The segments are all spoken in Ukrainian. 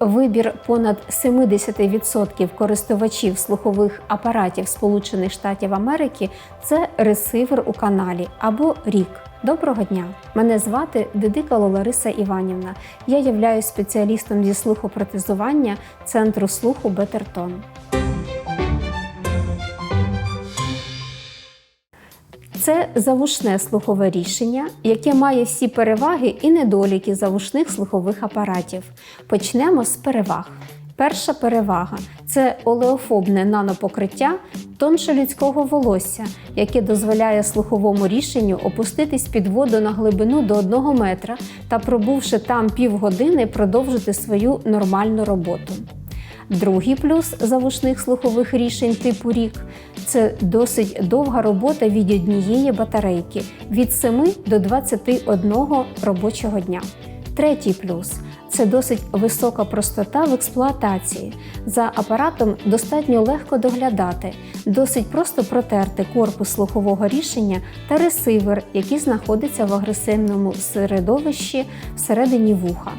Вибір понад 70% користувачів слухових апаратів Сполучених Штатів Америки це ресивер у каналі або рік. Доброго дня! Мене звати Дедикало Лариса Іванівна. Я являюсь спеціалістом зі слухопротезування центру слуху Бетертон. Це завушне слухове рішення, яке має всі переваги і недоліки завушних слухових апаратів. Почнемо з переваг. Перша перевага це олеофобне нанопокриття тонше людського волосся, яке дозволяє слуховому рішенню опуститись під воду на глибину до 1 метра та, пробувши там півгодини, продовжити свою нормальну роботу. Другий плюс завушних слухових рішень типу рік це досить довга робота від однієї батарейки від 7 до 21 робочого дня. Третій плюс це досить висока простота в експлуатації. За апаратом достатньо легко доглядати, досить просто протерти корпус слухового рішення та ресивер, який знаходиться в агресивному середовищі всередині вуха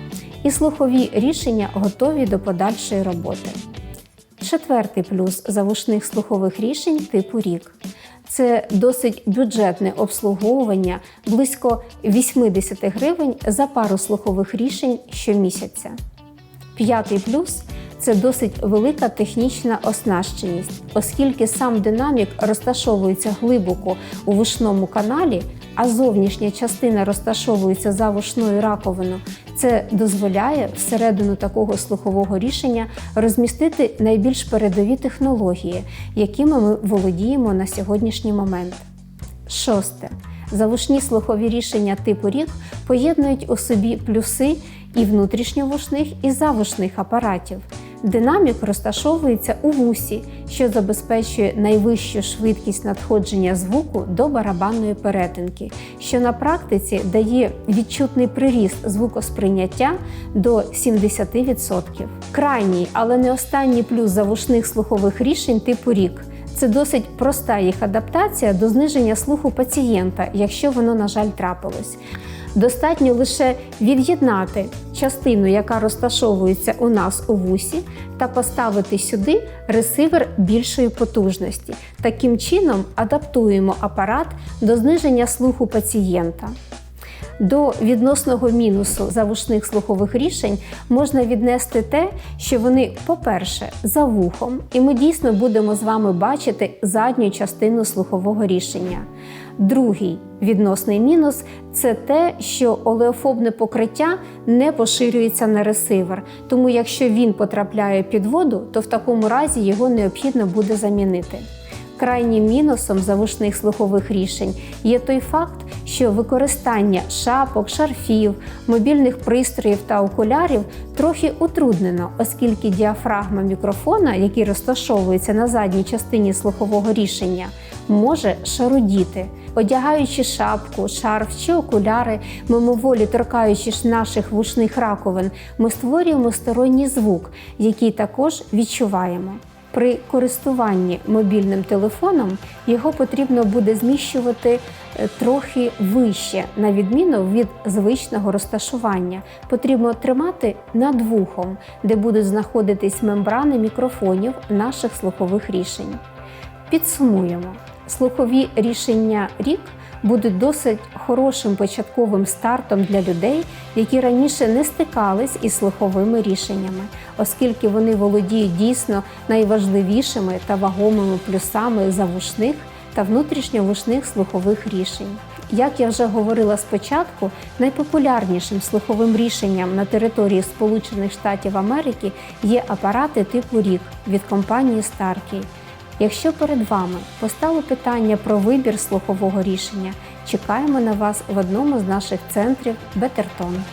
і слухові рішення готові до подальшої роботи. Четвертий плюс завушних слухових рішень типу рік. Це досить бюджетне обслуговування близько 80 гривень за пару слухових рішень щомісяця. П'ятий плюс це досить велика технічна оснащеність, оскільки сам динамік розташовується глибоко у вушному каналі, а зовнішня частина розташовується за вушною раковиною. Це дозволяє всередину такого слухового рішення розмістити найбільш передові технології, якими ми володіємо на сьогоднішній момент. Шосте. Завушні слухові рішення типу рік поєднують у собі плюси і внутрішньовушних, і завушних апаратів. Динамік розташовується у вусі, що забезпечує найвищу швидкість надходження звуку до барабанної перетинки, що на практиці дає відчутний приріст звукосприйняття до 70%. Крайній, але не останній плюс завушних слухових рішень типу рік. Це досить проста їх адаптація до зниження слуху пацієнта, якщо воно, на жаль, трапилось. Достатньо лише від'єднати частину, яка розташовується у нас у вусі, та поставити сюди ресивер більшої потужності. Таким чином адаптуємо апарат до зниження слуху пацієнта. До відносного мінусу завушних слухових рішень можна віднести те, що вони, по-перше, за вухом, і ми дійсно будемо з вами бачити задню частину слухового рішення. Другий відносний мінус це те, що олеофобне покриття не поширюється на ресивер. Тому, якщо він потрапляє під воду, то в такому разі його необхідно буде замінити. Крайнім мінусом завушних слухових рішень є той факт, що використання шапок, шарфів, мобільних пристроїв та окулярів трохи утруднено, оскільки діафрагма мікрофона, який розташовується на задній частині слухового рішення, може шарудіти. Одягаючи шапку, шарф чи окуляри, мимоволі торкаючись наших вушних раковин, ми створюємо сторонній звук, який також відчуваємо. При користуванні мобільним телефоном його потрібно буде зміщувати трохи вище, на відміну від звичного розташування. Потрібно тримати над вухом, де будуть знаходитись мембрани мікрофонів наших слухових рішень. Підсумуємо, слухові рішення рік будуть досить хорошим початковим стартом для людей, які раніше не стикались із слуховими рішеннями, оскільки вони володіють дійсно найважливішими та вагомими плюсами завушних та внутрішньовушних слухових рішень. Як я вже говорила спочатку, найпопулярнішим слуховим рішенням на території Сполучених Штатів Америки є апарати типу рік від компанії Starkey. Якщо перед вами постало питання про вибір слухового рішення, чекаємо на вас в одному з наших центрів Бетертон.